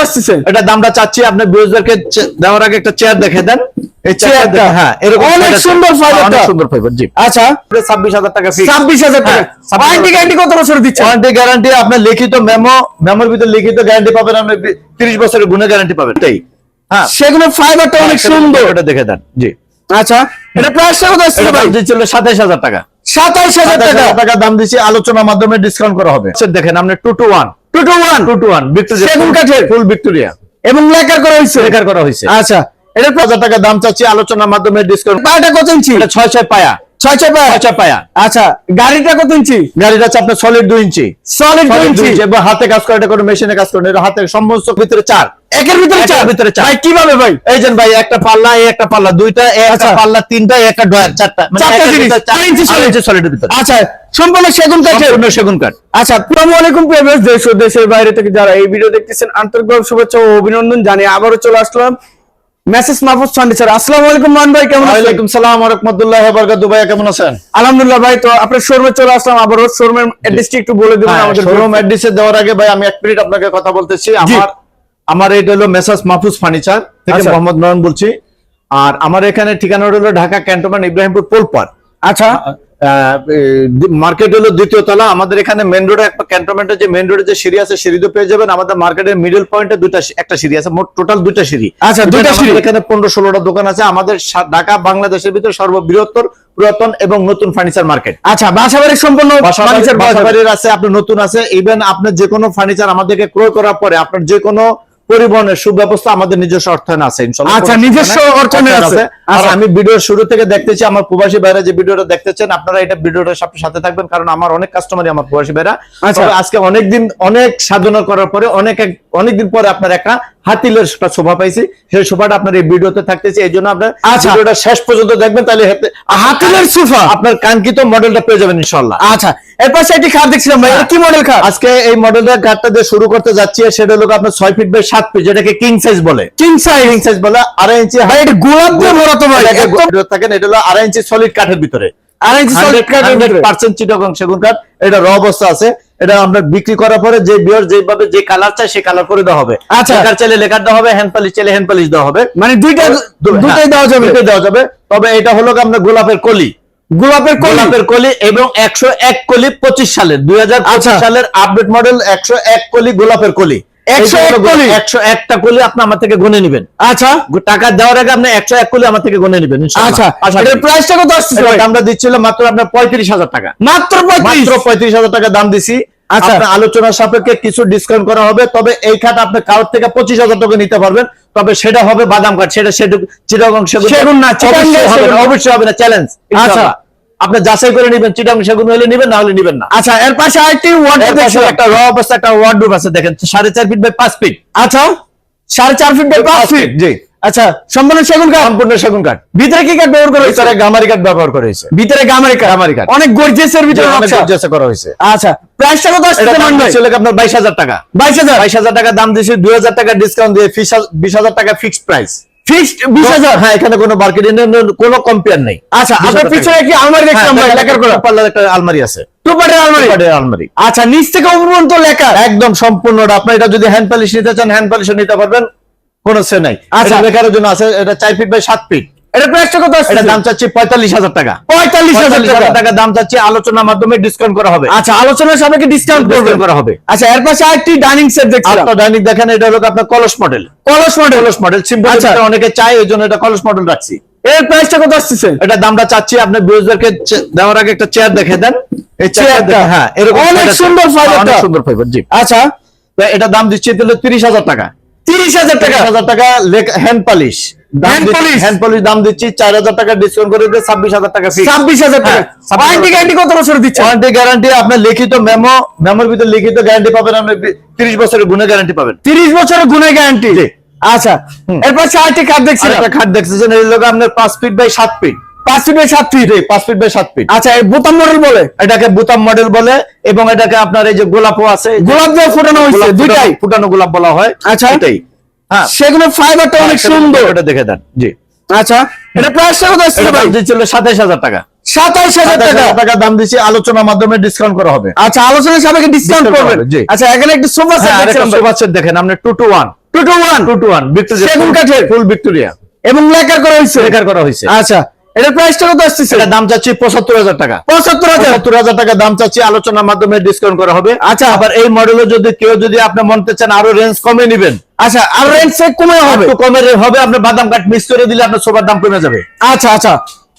কত এটা দামটা চাচ্ছি দেওয়ার আগে একটা চেয়ার দেখে দেন। এই চেয়ারটা চেয়ারটা? হ্যাঁ এরকম অনেক সুন্দর ফাইবারটা। সুন্দর ফাইবার জি। আচ্ছা। টাকা ফিক্স টাকা। হ্যাঁ, 26,000 ওয়ারেন্টি গ্যারান্টি কত বছর দিচ্ছে? ওয়ারেন্টি গ্যারান্টি আপনার লিখিত মেমো মেমোর ভিতরে লিখিত গ্যারান্টি পাবেন আপনি তিরিশ বছরের গ্যারান্টি পাবেন হ্যাঁ। সেগুলো ফাইবারটা অনেক সুন্দর। এটা দেখে দেন জি। আচ্ছা এটা প্রাইসটা কত আসছে ভাই? টাকা। টাকা। টাকা দাম দিচ্ছি আলোচনার মাধ্যমে ডিসকাউন্ট করা হবে। আচ্ছা, দেখেন আপনি two two one two two one. Two two one Victoria সেগুন কাঠের? ফুল ভিক্টোরিয়া এবং লেকার করা হয়েছে। করা হয়েছে। আচ্ছা এটা হাজার টাকা দাম চাচ্ছি আলোচনার মাধ্যমে ডিসকাউন্ট পায়াটা কত ইঞ্চি? এটা ছয় ছয় পায়া। ছয় ছয় ছয় ছয় আচ্ছা গাড়িটা কত ইঞ্চি? গাড়িটা আপনার সলিড দুই ইঞ্চি। সলিড দুই ইঞ্চি। এবং হাতে কাজ করে এটা কোনো মেশিনে কাজ করে এটা হাতে সমস্ত ভিতরে চার। একের ভিতরে চার? ভিতরে চার। ভাই কীভাবে ভাই? এই যে ভাই একটা পাল্লা এই একটা পাল্লা দুইটা একটা আচ্ছা। পাল্লা তিনটা একটা ডয়ার চারটা। মানে চারটা জিনিস, চার- ইঞ্চি সলিডের ভিতরে। আচ্ছা সম্পূর্ণ সেগুন সম্পূর্ণ সেগুন কাঠ। আচ্ছা আসসালামু আলাইকুম প্রিভিয়াস দেশ ও দেশের বাইরে থেকে যারা এই ভিডিও দেখতেছেন আন্তরিকভাবে শুভেচ্ছা ও অভিনন্দন জানিয়ে আবারও চলে আসলাম। মেসেজ মাহফুজ ফার্নিচার আসসালামু আলাইকুম মান ভাই কেমন আছেন? ওয়ালাইকুম সালাম ওয়া রাহমাতুল্লাহি ওয়া বারাকাতুহু। ভাইয়া কেমন আছেন? আলহামদুলিল্লাহ ভাই তো আপনার শোরুমে চলে আসলাম আবারও শোরুমের অ্যাড্রেসটি একটু বলে দেবেন আমাদের শোরুম অ্যাড্রেসে দেওয়ার আগে ভাই আমি এক মিনিট আপনাকে কথা বলতেছি। আমার আমার এটা হলো মেসাস মাহফুজ ফার্নিচার। থেকে আচ্ছা। মোহাম্মদ নয়ন বলছি। আর আমার এখানে ঠিকানা হলো ঢাকা ক্যান্টনমেন্ট ইব্রাহিমপুর পোলপার আচ্ছা। মার্কেট হলো দ্বিতীয় তলা। আমাদের এখানে মেন রোডে একটা ক্যান্টনমেন্টের যে মেন রোডে যে সিঁড়ি আছে সিঁড়িতে পেয়ে যাবেন। আমাদের মার্কেটের মিডল পয়েন্টে দুইটা একটা সিঁড়ি আছে। মোট টোটাল দুইটা সিঁড়ি। আচ্ছা, দুইটা সিঁড়ি। এখানে পনেরো ষোলোটা দোকান আছে। আমাদের ঢাকা বাংলাদেশের ভিতরে সর্ববৃহত্তর পুরাতন এবং নতুন ফার্নিচার মার্কেট আচ্ছা বাসাবাড়ির সম্পূর্ণ ফার্নিচার বাসাবাড়ির আছে আপনি নতুন আছে। ইভেন আপনার যে কোনো ফার্নিচার আমাদেরকে ক্রয় করার পরে আপনার যে কোনো পরিবহনের সুব্যবস্থা আমাদের নিজস্ব অর্থায়ন আছে আচ্ছা, নিজস্ব অর্থায়ন আছে। আর আচ্ছা। আমি ভিডিওর শুরু থেকে দেখতেছি আমার প্রবাসী ভাইরা যে ভিডিওটা দেখতেছেন আপনারা এটা ভিডিওটার সাথে সাথে থাকবেন কারণ আমার অনেক কাস্টমারই আমার প্রবাসী ভাইরা আচ্ছা। আজকে অনেক দিন অনেক সাধনা করার পরে অনেক অনেকদিন পরে আপনার একটা হাতিলের একটা শোভা পাইছি। সেই শোভাটা আপনার এই ভিডিওতে থাকতেছে এই জন্য আপনার আচ্ছা। ভিডিওটা শেষ পর্যন্ত দেখবেন তাহলে হাতিলের সোফা আপনার কাঙ্ক্ষিত মডেলটা পেয়ে যাবেন ইনশাল্লাহ আচ্ছা এর পাশে একটি খাট দেখছিলাম ভাই কি মডেল খাট? আজকে এই মডেলটার কাঠটা দিয়ে শুরু করতে যাচ্ছি সেটা হলো আপনার ছয় ফিট বাই সাত ফিট যেটাকে কিং সাইজ বলে। কিং সাইজ কিং সাইজ বলে আড়াই ইঞ্চি ভাই এটা গোলাপ দিয়ে ভরা তো ভাই থাকেন এটা হলো আড়াই ইঞ্চি সলিড কাঠের ভিতরে। আড়াই ইঞ্চি solid কাঠের ভিতরে। পার্সেন্ট চিটাগং সেগুন কাঠ এটা র অবস্থা আছে। এটা আমরা বিক্রি করার পরে যে বিয়ার যেভাবে যে কালার চাই সে কালার করে দেওয়া হবে আচ্ছা। লেখার চাইলে লেখার দেওয়া হবে হ্যান্ড পালিশ চাইলে হ্যান্ড পালিশ দেওয়া হবে মানে দুইটা দুইটাই দুটাই হ্যাঁ, দেওয়া যাবে দুইটাই দেওয়া যাবে তবে এটা হলো আমরা গোলাপের কলি গোলাপের কলি গোলাপের কলি এবং একশো এক কলি পঁচিশ সালের দুই হাজার আচ্ছা। সালের আপডেট মডেল একশো এক কলি গোলাপের কলি 101 কলি? একশো একটা কলি আপনি আমার থেকে গুনে নেবেন। আচ্ছা। টাকা দেওয়ার আগে আপনি একশো এক কলি আমার থেকে গুনে নেবেন আচ্ছা আশা এটার করি। প্রাইসটা কত আসছে এটার ভাই? মাত্র আপনার পঁয়ত্রিশ হাজার টাকা। মাত্র মাত্র পঁয়ত্রিশ হাজার টাকা দাম দিছি। আচ্ছা। আপনার আলোচনার সাপেক্ষে কিছু ডিসকাউন্ট করা হবে তবে এই খাট আপনি কারোর থেকে পঁচিশ হাজার টাকা নিতে পারবেন। তবে সেটা হবে বাদাম কাঠ সেটা সেটা চিটাগং সেগুন সেগুন না, চিটাগং অবশ্যই হবে সেগুন না, না। অবশ্যই হবে না চ্যালেঞ্জ আচ্ছা। আপনি যাচাই করে নেবেন চিটাগং সেগুন হলে নেবেন না হলে নেবেন না। আচ্ছা এর পাশে আরেকটি ওয়ার্ড এর একটা র অবস্থা একটা ওয়ার্ডরোব আছে দেখেন সাড়ে চার ফিট বাই পাঁচ ফিট আচ্ছা সাড়ে চার ফিট বাই পাঁচ ফিট জি। আচ্ছা সম্পূর্ণ সেগুন কাঠ? সম্পূর্ণ সেগুন কাঠ। ভিতরে কি কাঠ ব্যবহার করা হয়েছে? ভিতরে গামারি কাঠ ব্যবহার করা হয়েছে। ভিতরে গামারি কাঠ? গামারি কাঠ। অনেক গর্জিয়াসের ভিতরে অনেক। গর্জিয়াসে করা হয়েছে। আচ্ছা প্রাইসটা কত আসছে মান ভাই? ছিল আপনার বাইশ হাজার টাকা। বাইশ হাজার? বাইশ হাজার টাকা দাম দিয়েছি দুই হাজার টাকা ডিসকাউন্ট দিয়ে বিশ হাজার টাকা ফিক্সড প্রাইস ফিক্সড বিশ হাজার। হ্যাঁ এখানে কোনো মার্কেটিং কোনো কম্পেয়ার নেই। আচ্ছা 20,000 আপনার পিছনে কি আলমারি আমরা হ্যাঁ, লেখার করা পাল্লার একটা আলমারি আছে। আলমারি? আচ্ছা নিচ থেকে উপর পর্যন্ত লেখা। একদম সম্পূর্ণ আপনি এটা যদি হ্যান্ড পলিশ নিতে চান হ্যান্ড পলিশ নিতে পারবেন কোনো সে নাই। আচ্ছা। লেখার জন্য আছে এটা চার ফিট বাই সাত ফিট এটা প্রাইসটা কত আসছে? এটা দাম চাচ্ছি টাকা। দাম চাচ্ছি আলোচনার মাধ্যমে ডিসকাউন্ট করা হবে। আচ্ছা আলোচনার সাপেক্ষে ডিসকাউন্ট করবেন? করা হবে। আচ্ছা এর পাশে আরেকটি ডাইনিং সেট দেখছিলাম। আপনার ডাইনিক দেখেন এটা হলো আপনার কলস মডেল কলস মডেল কলস মডেল সিম্পল। অনেকে চায় ওই এটা কলস মডেল রাখছি। এর প্রাইসটা কত আসছে এটা দামটা চাচ্ছি আপনার বিরোধীদেরকে দেওয়ার আগে একটা চেয়ার দেখে দেন। এই চেয়ারটা? হ্যাঁ এরকম অনেক সুন্দর চেয়ার। অনেক সুন্দর ফাইবার জি। আচ্ছা। এটা দাম দিচ্ছি তাহলে তিরিশ হাজার টাকা। তিরিশ হাজার টাকা। তিরিশ হাজার টাকা হ্যান্ড পলিশ? হ্যান্ড পলিশ দাম দিচ্ছি চার হাজার টাকা ডিসকাউন্ট করে দিয়ে ছাব্বিশ হাজার টাকা ছাব্বিশ হাজার টাকা। হ্যাঁ, 26,000 ওয়ারেন্টি গ্যারান্টি কত বছর দিচ্ছে ওয়ারেন্টি গ্যারান্টি আপনার লিখিত মেমো মেমোর ভিতরে লিখিত গ্যারান্টি পাবেন আপনি তিরিশ বছরের গুণে গ্যারান্টি পাবেন। তিরিশ বছরের গুণে গ্যারান্টি আচ্ছা হুম। এর পাশে আরেকটি কাঠ আর দেখছিলাম। একটা খাট দেখতেছেন এই লোক আপনার পাঁচ ফিট বাই সাত ফিট পাঁচ ফিট বাই সাত ফিট পাঁচ ফিট বাই সাত ফিট আচ্ছা বোতাম মডেল বলে? এটাকে বুতাম মডেল বলে এবং এটাকে আপনার এই যে গোলাপও আছে গোলাপ দিয়ে ফোটানো হয়েছে দুইটাই? ফুটানো- গোলাপ বলা হয় আচ্ছা। এটাই সেগুলো ফাইবারটা অনেক সুন্দর। এটা দেখে দেন। জি। আচ্ছা এটা প্রাইসটা কত আসছে ভাই? দিচ্ছিল হাজার টাকা। সাতাইশ হাজার সাতাইশ টাকা হাজার টাকা দাম দিছি আলোচনার মাধ্যমে ডিসকাউন্ট করা হবে। আচ্ছা আলোচনার সাপেক্ষে ডিসকাউন্ট করবেন। আচ্ছা এখানে একটা সোফা সেট হ্যাঁ, আরেকটা সোফা সেট দেখেন আপনি 2 two one two two one two two one Victoria সেগুন কাঠের? ফুল ভিক্টোরিয়া এবং লেকার করা হয়েছে। লেকার করা হয়েছে। আচ্ছা এটার প্রাইসটা কত আসতেছে? এটা দাম চাচ্ছি পঁচাত্তর হাজার টাকা। পঁচাত্তর হাজার? পঁচাত্তর হাজার টাকা দাম চাচ্ছি আলোচনার মাধ্যমে ডিসকাউন্ট করা হবে। আচ্ছা। আবার এই মডেলে যদি কেউ যদি আপনি মনতে চান আরও রেঞ্জ কমে নেবেন। আচ্ছা আর রেঞ্জ কমে হবে? একটু কমে হবে আপনার বাদাম কাঠ মিক্স করে দিলে আপনার সোফার দাম কমে যাবে। আচ্ছা আচ্ছা।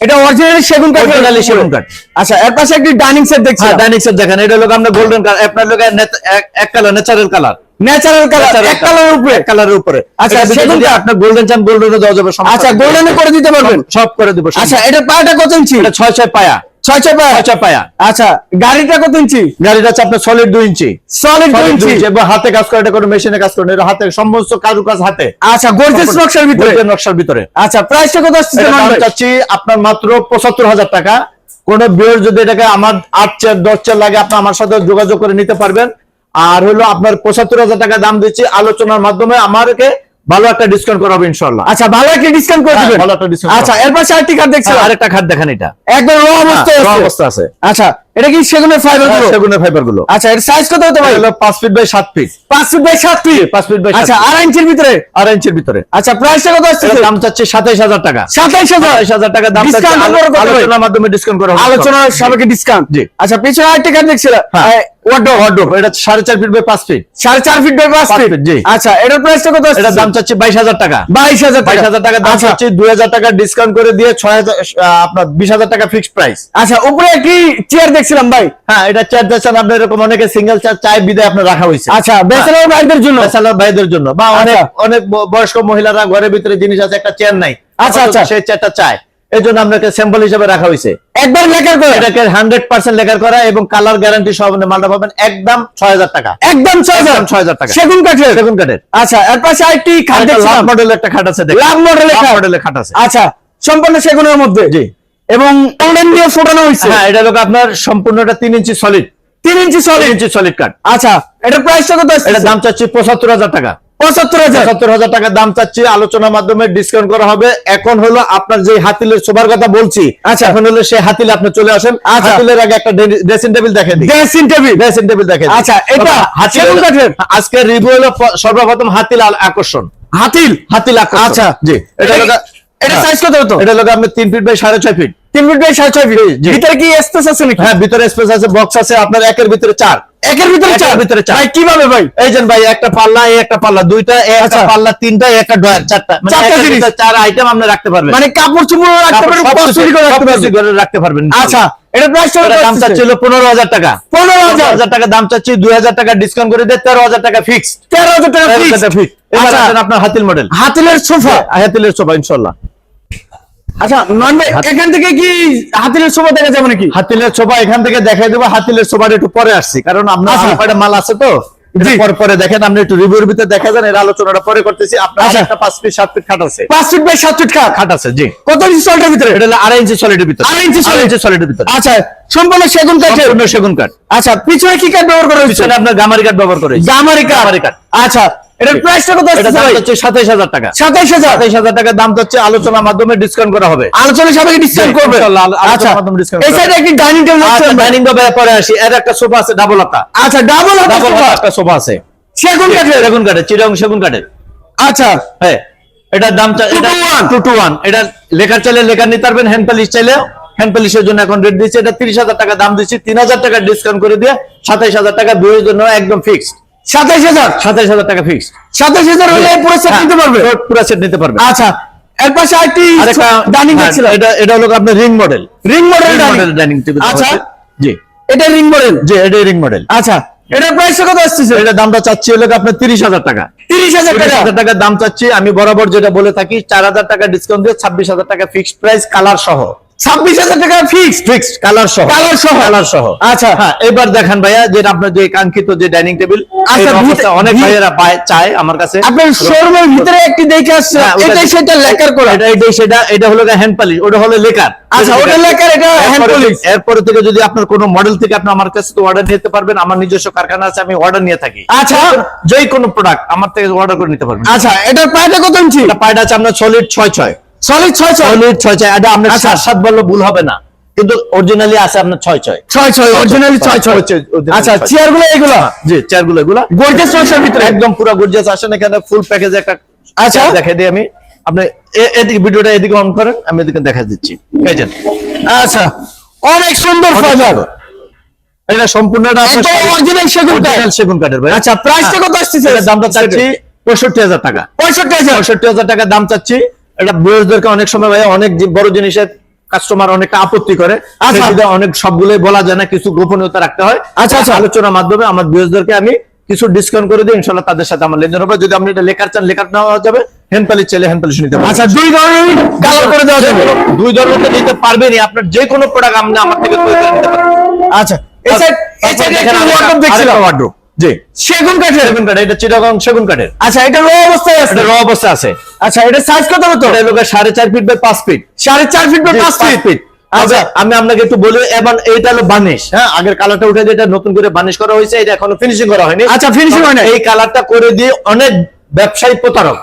এটা অরিজিনালি সেগুন কাঠ? Originally সেগুন কাঠ। আচ্ছা এর পাশে একটি ডাইনিং সেট দেখছি ডাইনিং সেট দেখেন। এটা লোক আপনার গোল্ডেন কালার আপনার লোক এক colour natural colour natural colour এক কালারের উপরে। কালারের উপরে। আচ্ছা, আচ্ছা সেগুন যদি কাঠ। আপনার গোল্ডেন চান গোল্ডেনে দেওয়া যাবে আচ্ছা গোল্ডেনে করে দিতে পারবেন? সব করে দেবো আচ্ছা এটা পায়াটা কত ইঞ্চি? এটা ছয় ছয় পায়া। ছয় ছয় পায়া? ছয় ছয় পায়া। আচ্ছা গাড়িটা কত ইঞ্চি? গাড়িটা হচ্ছে আপনার সলিড দুই ইঞ্চি। সলিড দুই ইঞ্চি। এবং হাতে কাজ করে এটা কোনো মেশিনে কাজ করে এটা হাতে সমস্ত কাজু কাজ হাতে। আচ্ছা গর্জেস নকশার ভিতরে? নকশার ভিতরে। আচ্ছা প্রাইসটা কত আসছে চাচ্ছি আপনার মাত্র পঁচাত্তর হাজার টাকা। কোন বিয়ের যদি এটাকে আমার আট চার দশ চার লাগে আপনি আমার সাথে যোগাযোগ করে নিতে পারবেন। আর হলো আপনার পঁচাত্তর হাজার টাকা দাম দিচ্ছি আলোচনার মাধ্যমে আমারকে ভালো একটা ডিসকাউন্ট করা হবে ইনশাল্লাহ আচ্ছা ভালো একটা ডিসকাউন্ট করে হ্যাঁ, দিবেন? ভালো একটা ডিসকাউন্ট আচ্ছা এরপর এর পাশে আরেকটি কার্ড দেখছি আরেকটা কার্ড দেখেন এটা। একদম র অবস্থায় হ্যাঁ, অবস্থা আছে। আচ্ছা এটা কি সেগুনের ফাইবারগুলো? সেগুনের ফাইবারগুলো। আচ্ছা এর সাইজ কত হতে পারে? হলো feet by feet feet by feet feet by আচ্ছা আড়াই ইঞ্চির ভিতরে? আড়াই ইঞ্চির ভিতরে। আচ্ছা প্রাইসটা কত আসছে? দাম চাচ্ছে সাতাইশ হাজার টাকা। সাতাইশ হাজার? সাতাইশ হাজার টাকা দাম চাচ্ছি? আলোচনার মাধ্যমে ডিসকাউন্ট করা হবে আলোচনার ডিসকাউন্ট জি। আচ্ছা পিছনে আরেকটি কার্ড দেখছিলাম হ্যাঁ। ওয়ার্ডো এটা সাড়ে চার ফিট বাই পাঁচ ফিট সাড়ে চার ফিট বাই পাঁচ পাঁচ ফিট জি। আচ্ছা এটার প্রাইসটা কত আসছে? এটার দাম চাচ্ছে বাইশ হাজার টাকা। টাকা। দাম আচ্ছা। চাচ্ছি দুই হাজার টাকা ডিসকাউন্ট করে দিয়ে ছয় হাজার আহ, আপনার বিশ হাজার টাকা ফিক্সড প্রাইস আচ্ছা উপরে একটি চেয়ার দেখছিলাম ভাই। হ্যাঁ এটা চার চাচ্ছেন আপনার এরকম অনেকে সিঙ্গেল চার চায় বিদায় আপনার রাখা হয়েছে। আচ্ছা ব্যাচেলর ভাইদের জন্য? ব্যাচেলর ভাইদের জন্য। বা অনেক আচ্ছা। অনেক বয়স্ক মহিলারা ঘরের ভিতরে জিনিস আছে একটা চেয়ার নাই। আচ্ছা, আচ্ছা। সেই চেয়ারটা চায়। এই জন্য আপনাকে স্যাম্পল হিসেবে রাখা হয়েছে। একবার লেখার করে। এটাকে হান্ড্রেড পার্সেন্ট লেখার করা এবং কালার গ্যারান্টি সহ মালটা পাবেন একদম ছয় হাজার টাকা। একদম ছয় হাজার? একদম 6,000 টাকা। সেগুন কাঠের? সেগুন কাঠের। আচ্ছা এর পাশে আরেকটি খাট লাভ মডেলের একটা খাট আছে লাভ মডেলের খাট আছে। আচ্ছা সম্পূর্ণ সেগুনের মধ্যে। জি। এবং অনলাইন দিয়ে ফোটানো হয়েছে। হ্যাঁ এটা লোক আপনার সম্পূর্ণ এটা তিন ইঞ্চি সলিড তিন ইঞ্চি সলিড ইঞ্চি সলিড কাঠ আচ্ছা এটার প্রাইসটা কত এটা দাম চাচ্ছি পঁচাত্তর হাজার টাকা। পঁচাত্তর হাজার? পঁচাত্তর হাজার টাকা দাম চাচ্ছি। আলোচনার মাধ্যমে ডিসকাউন্ট করা হবে। এখন হলো আপনার যে হাতিলের সোবার কথা বলছি আচ্ছা। এখন হলো সেই হাতিলে আপনি চলে আসেন। আচ্ছা। হাতিলের আগে একটা ড্রেসিং টেবিল দেখেন ড্রেসিং টেবিল ড্রেসিং টেবিল দেখে দিই। আচ্ছা, এটা হাতিল? আজকের রিভিউ হলো সর্বপ্রথম হাতিল আকর্ষণ। হাতিল? হাতিল আকর্ষণ। আচ্ছা। জি এটা এটা এটা হ্যাঁ। সাইজ কত হতো? এটা হলো আপনার তিন ফিট বাই সাড়ে ছয় ফিট তিন ফিট বাই সাড়ে ছয় ফিট। ভিতরে কি স্পেস আছে নাকি? হ্যাঁ ভিতরে স্পেস আছে বক্স আছে আপনার একের ভিতরে চার। একের ভিতরে চার? ভিতরে চার। ভাই কীভাবে ভাই? এই যে ভাই একটা পাল্লা এই একটা পাল্লা দুইটা একটা আচ্ছা। পাল্লা তিনটা একটা চারটা। মানে চারটা জিনিস। চার আইটেম আপনি রাখতে পারবেন। মানে কাপড় চুপড় রাখতে পারবেন সব করে রাখতে পারবেন। ঘরে রাখতে পারবেন। আচ্ছা এটা দাম চাচ্ছিল পনেরো হাজার টাকা। পনেরো পনেরো হাজার হাজার টাকা দাম চাচ্ছি দুই হাজার টাকা ডিসকাউন্ট করে দিয়ে তেরো হাজার টাকা ফিক্সড তেরো হাজার টাকা এবার আচ্ছা, আপনার হাতিল মডেল হাতিলের সোফা। হাতিলের সোফা ইনশাল্লাহ। আচ্ছা নন এখান থেকে কি হাতিলের সোফা দেখা যাবে নাকি? হাতিলের সোফা এখান থেকে দেখাই দেবো হাতিলের সোফার একটু পরে আসছি কারণ আপনার আচ্ছা। মাল আছে তো? এটা পরে পরে দেখেন আপনি একটু রিভিউর ভিতরে দেখা যান এর আলোচনাটা পরে করতেছি। আপনার আচ্ছা। একটা পাঁচ ফিট সাত ফিট খাট আছে। পাঁচ ফিট বাই সাত ফিট খাট? খাট আছে জি। কত ইঞ্চি ভিতরে? এটা আড়াই ইঞ্চি সলিডের ভিতরে। আড়াই ইঞ্চি solid? সলিডের ভিতরে। আচ্ছা সম্পূর্ণ সেগুন কাঠ। আচ্ছা পিছনে কি কাঠ ব্যবহার করা হয়েছে? আপনার গামারি কাঠ ব্যবহার করে গামারি কাঠ। আচ্ছা এটার প্রাইসটা কত আসছে ভাই? হচ্ছে সাতাইশ হাজার টাকা। সাতাইশ হাজার? সাতাইশ হাজার টাকা দাম হচ্ছে আলোচনার মাধ্যমে ডিসকাউন্ট করা হবে। আলোচনা সাপেক্ষে ডিসকাউন্ট করবে? ইনশাআল্লাহ, আলোচনার আচ্ছা মাধ্যমে discount এই সাইডে একটি ডাইনিং টেবিল আচ্ছা ডাইনিং টেবিল পরে আসি। এর একটা সোফা আছে ডাবল হাতা আচ্ছা ডাবল হাতা ডাবল সোফা। সোফা আছে। সেগুন কাঠের? সেগুন কাঠের চিরং সেগুন কাঠের। আচ্ছা। হ্যাঁ এটার দাম চা- এটা 221 টু টু ওয়ান এটা লেখার চাইলে লেখা নিতে পারবেন হ্যান্ড পলিশ চাইলে। হ্যান্ড পলিশের জন্য এখন রেট দিচ্ছে। এটা তিরিশ হাজার টাকা দাম দিচ্ছি। তিন হাজার টাকা ডিসকাউন্ট করে দিয়ে সাতাইশ হাজার টাকা দুইয়ের জন্য একদম ফিক্সড সাতাইশ হাজার। সাতাইশ হাজার টাকা ফিক্সড সাতাইশ হাজার হলে পুরো সেট নিতে পারবে? পুরো সেট নিতে পারবে। আচ্ছা এর পাশে আরেকটি ডাইনিং হ্যাঁ, এটা এটা হলো আপনার ring model ring model dining table আচ্ছা জি। এটা রিং মডেল জি এটা রিং মডেল আচ্ছা এটার প্রাইসটা কত আসছে এটা দামটা চাচ্ছি হলো আপনার তিরিশ হাজার টাকা। তিরিশ হাজার টাকা? দাম চাচ্ছি। আমি বরাবর যেটা বলে থাকি চার হাজার টাকা ডিসকাউন্ট দিয়ে ছাব্বিশ হাজার টাকা ফিক্সড প্রাইস কালার সহ। ছাব্বিশ হাজার টাকা ফিক্সড ফিক্সড কালার সহ। Colour সহ। কালার সহ। আচ্ছা। হ্যাঁ এবার দেখান ভাইয়া আপনার যে কাঙ্ক্ষিত যে ডাইনিং টেবিল আচ্ছা, অনেক ভাইয়েরা পায় চায় আমার কাছে। আপনার শোরুমের ভিতরে একটি দেখে আসছে হ্যাঁ, সেটা লেকার করা। এটা এটাই সেটা এটা হলো হ্যান্ড পালিশ ওটা হলো লেকার আচ্ছা, ওটা লেকার, এটা এরপরে- এরপরে থেকে যদি আপনার কোনো মডেল থেকে আপনি আমার কাছে অর্ডার নিতে পারবেন আমার নিজস্ব কারখানা আছে আমি অর্ডার নিয়ে থাকি। আচ্ছা। যে কোনো প্রোডাক্ট আমার থেকে অর্ডার করে নিতে পারবেন। আচ্ছা এটার প্রাইসটা কত ইঞ্চি পায়টা আছে আপনার সলিড ছয় ছয়। সলিড ছয় ছয়। সলিড ছয় ছয়। এটা আপনার আচ্ছা। সাত সাত বললে ভুল হবে না। কিন্তু অরিজিনালি আছে আপনার ছয় ছয়। ছয় ছয় অরিজিনালি ছয় ছয়। আচ্ছা চেয়ারগুলো এগুলো জি চেয়ারগুলো এগুলা গোল্ডের সমস্যার ভিতরে। একদম পুরো গর্জিয়াস আসেন এখানে ফুল প্যাকেজ একটা আচ্ছা। দেখে দিই আমি। আপনি এদিকে ভিডিওটা এদিকে অন করেন আমি এদিকে দেখা দিচ্ছি। আচ্ছা অনেক সুন্দর ফাইবার এটা সম্পূর্ণটা আপনার একদম সেগুন কাঠ। সেগুন কাঠের ভাই। আচ্ছা প্রাইসটা কত আসতেছে? দামটা চাচ্ছি পঁয়ষট্টি হাজার টাকা। পঁয়ষট্টি হাজার। পঁয়ষট্টি হাজার টাকা দাম চাচ্ছি। এটা বয়সদেরকে অনেক সময় ভাই অনেক বড় জিনিসের কাস্টমার অনেকটা আপত্তি করে। আচ্ছা। অনেক সবগুলোই বলা যায় না কিছু গোপনীয়তা রাখতে হয়। আচ্ছা, আচ্ছা। আলোচনার মাধ্যমে আমার বয়সদেরকে আমি কিছু ডিসকাউন্ট করে দিই ইনশাল্লাহ তাদের সাথে আমার লেনদেন হবে। যদি আপনি এটা লেখার চান লেখার নেওয়া যাবে চাইলে নিতে পারবেন। আচ্ছা দুই ধরনের কালার করে দেওয়া যাবে। দুই ধরনের নিতে পারবেনই। আপনার যে কোনো প্রোডাক্ট আপনি আমার থেকে তৈরি করে নিতে পারবেন। আচ্ছা এই সাইড এই সাইডে একটা wardrobe দেখছিলাম। ওয়ার্ড্রোব জি। সেগুন কাঠের। সেগুন কাঠ এটা চিটাগং সেগুন কাঠের। আচ্ছা এটা লো অবস্থায় আছে। র অবস্থা আছে। আচ্ছা এটা সাইজ কত হতো এটা লোকের সাড়ে চার ফিট বাই পাঁচ ফিট সাড়ে চার ফিট বা পাঁচ ফিট আচ্ছা আচ্ছা। আমি আপনাকে একটু বলি এবং এইটা হলো বানিশ হ্যাঁ আগের কালারটা উঠে এটা নতুন করে বানিশ করা হয়েছে এটা এখনও ফিনিশিং করা হয়নি। আচ্ছা, হয় নাই। এই কালারটা করে দিয়ে অনেক ব্যবসায়ী প্রতারক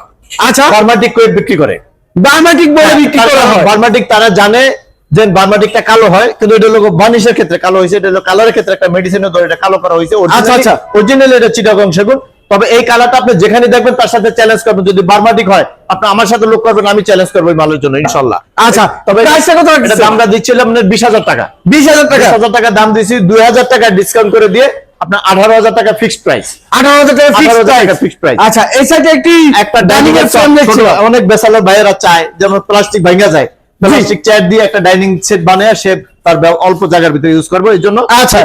আচ্ছা। বার্মাটিক কোয়েট বিক্রি করে। বায়োমেট্রিক বলে বিক্রি করা হয়। বার্মাটিক তারা জানে যে বার্মাটিকটা কালো হয় কিন্তু এটা হলো বানিশের ক্ষেত্রে কালো হয়েছে এটা হলো কালারের ক্ষেত্রে একটা মেডিসিনের ধরে এটা কালো করা হয়েছে। আচ্ছা, আচ্ছা। অরিজিনাল এটা চিটাগং সেগুন তবে এই কালারটা আপনি যেখানে দেখবেন তার সাথে চ্যালেঞ্জ করবেন। যদি বার্মাটিক হয় আপনি আমার সাথে লোক করবেন আমি চ্যালেঞ্জ করব এই মালের জন্য ইনশাল্লাহ। আচ্ছা তবে দামটা দিচ্ছিলাম বিশ হাজার টাকা। বিশ হাজার টাকা? হাজার টাকা দাম দিয়েছি দুই হাজার টাকা ডিসকাউন্ট করে দিয়ে আপনার আঠারো হাজার টাকা ফিক্সড প্রাইস আঠারো হাজার টাকা ফিক্সড fixed আচ্ছা এই সাইডে একটি একটা ডাইনিং ডাইনিং এর ফ্রেম দেখছিলাম অনেক বেসালার ভাইয়েরা চায় যেমন প্লাস্টিক ভাঙা যায়। প্লাস্টিক চেয়ার দিয়ে একটা ডাইনিং সেট বানায় সে তার অল্প জায়গার ভিতরে ইউজ করবে এই জন্য আচ্ছা।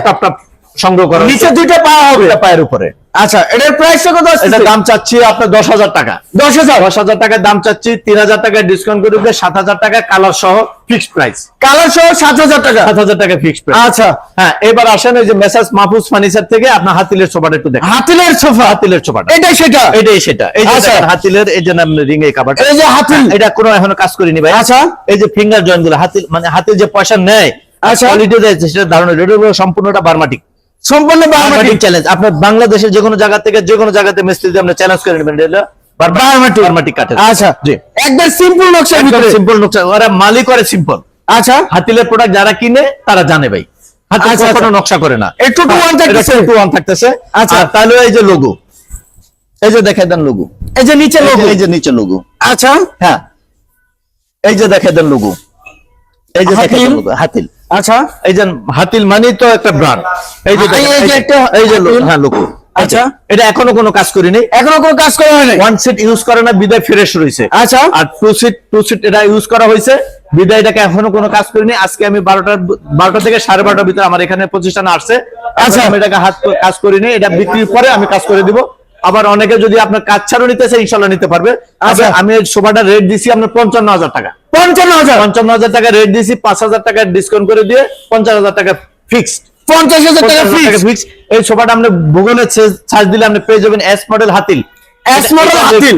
সংগ্রহ করা নিচে দুইটা পা হবে। পায়ের উপরে। আচ্ছা এটার প্রাইসটা কত আসছে এটার দাম চাচ্ছি আপনার দশ হাজার টাকা। দশ হাজার? দশ হাজার টাকার দাম চাচ্ছি তিন হাজার টাকা ডিসকাউন্ট করে সাত হাজার টাকা কালার সহ ফিক্সড প্রাইস কালার সহ সাত হাজার টাকা? সাত হাজার টাকা ফিক্সড প্রাইস আচ্ছা। হ্যাঁ এবার আসেন এই যে মেসাজ মাহফুজ ফার্নিচার থেকে আপনার হাতিলের সোফাটা একটু দেখেন। হাতিলের সোফা? হাতিলের সোফাটা। এটাই সেটা? এটাই সেটা। এই যে আচ্ছা। হাতিলের এই যে নাম রিং এই কাভারটা এই যে হাতিল। এটা কোনো এখনও কাজ করিনি ভাই। আচ্ছা। এই যে ফিঙ্গার জয়েন্টগুলো হাতিল মানে হাতিল যে পয়সা নেয় আচ্ছা। কোয়ালিটি দেয় সেটা ধারণা এটা হলো সম্পূর্ণটা বার্মাটিক। সম্পূর্ণ বায়োমেট্রিক চ্যালেঞ্জ আপনার বাংলাদেশের যে কোনো জায়গা থেকে যে কোনো জায়গাতে মিস্ত্রি দিয়ে আপনি চ্যালেঞ্জ করে নেবেন এটা বার্মাটিক বার্মাটিক কাঠের। আচ্ছা। জি। একদম সিম্পল নকশার ভিতরে। সিম্পল নকশা। ওরা মালিক করে সিম্পল আচ্ছা। হাতিলের প্রোডাক্ট যারা কিনে তারা জানে ভাই। হাতিল আচ্ছা, কখনো আচ্ছা। নকশা করে না। একটু টু ওয়ান থাকতেছে। টু ওয়ান থাকতেছে। আচ্ছা। তাহলে এই যে লোগো এই যে দেখে দেন লোগো এই যে নিচে লোগো এই যে নিচে লোগো আচ্ছা। হ্যাঁ। এই যে দেখে দেন লোগো এই যে হাতিল? হাতিল। আচ্ছা। এই যে হাতিল মানে তো একটা ব্র্যান্ড এই যে এই যে একটা এই যে হ্যাঁ লোগো আচ্ছা। এটা এখনও কোনো কাজ করিনি। এখনও কোনো কাজ করা ওয়ান সিট ইউজ করে না বিদায় ফ্রেশ রয়েছে আচ্ছা। আর টু সিট টু সিট এটা ইউজ করা হয়েছে বিদায় এটাকে এখনও কোনো কাজ করিনি। আজকে আমি বারোটার বারোটা থেকে সাড়ে বারোটার ভিতরে আমার এখানে প্রতিষ্ঠানে আসছে। আচ্ছা। আমি এটাকে হাত কাজ করিনি এটা বিক্রির পরে আমি কাজ করে দিব। আবার অনেকে যদি আপনার কাজ ছাড়ও নিতে চায় ইনশাল্লাহ নিতে পারবে। আচ্ছা। আচ্ছা। আমি এই সোফাটা রেট দিছি আপনার পঞ্চান্ন হাজার টাকা। পঞ্চান্ন হাজার? পঞ্চান্ন হাজার টাকা রেট দিয়েছি পাঁচ হাজার টাকা ডিসকাউন্ট করে দিয়ে পঞ্চাশ হাজার টাকা ফিক্সড পঞ্চাশ হাজার টাকা ফিক্স এই সোফাটা আপনি ভূগোলে সার্চ দিলে আপনি পেয়ে যাবেন এস মডেল হাতিল।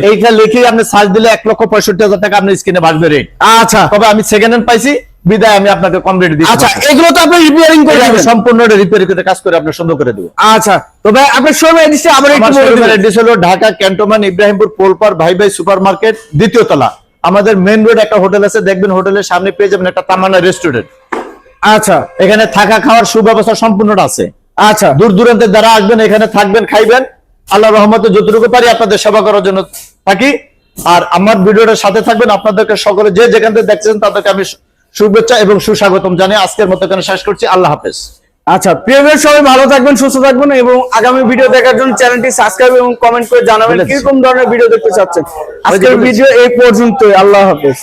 এইখানে লিখে আপনি সার্চ দিলে এক লক্ষ পঁয়ষট্টি হাজার টাকা আপনার স্ক্রিনে বাঁচবে রেট আচ্ছা। তবে আমি সেকেন্ড হ্যান্ড পাইছি বিদায় আমি আপনাকে কমপ্লিট দিই আচ্ছা এগুলো তো আপনি রিপেয়ারিং করে দিবেন। সম্পূর্ণ রিপেয়ার করে কাজ করে আপনার সুন্দর করে দেবো। আচ্ছা তো ভাই আপনার শোরুম এডিসে আবার একটু আমার বলে দিবেন। অ্যাড্রেস হলো ঢাকা ক্যান্টনমেন্ট ইব্রাহিমপুর পোলপার ভাই ভাই সুপার মার্কেট দ্বিতীয় তলা। আমাদের মেন রোড একটা হোটেল আছে দেখবেন হোটেলের সামনে পেয়ে যাবেন একটা তামান্না রেস্টুরেন্ট আচ্ছা। এখানে থাকা খাওয়ার সুব্যবস্থা সম্পূর্ণটা আছে। আচ্ছা। দূর দূরান্তের যারা আসবেন এখানে থাকবেন খাইবেন। আল্লাহ রহমতে যতটুকু পারি আপনাদের সেবা করার জন্য থাকি। আর আমার ভিডিওটার সাথে থাকবেন আপনাদেরকে সকলে যে যেখান থেকে দেখছেন তাদেরকে আমি শুভেচ্ছা এবং সুস্বাগতম জানিয়ে আজকের মতো এখানে শেষ করছি। আল্লাহ হাফেজ। আচ্ছা প্রিয় সবাই ভালো থাকবেন সুস্থ থাকবেন এবং আগামী ভিডিও দেখার জন্য চ্যানেলটি সাবস্ক্রাইব এবং কমেন্ট করে জানাবেন। কীরকম ধরনের ভিডিও দেখতে চাচ্ছেন। আজকের ভিডিও এই পর্যন্ত আল্লাহ হাফেজ।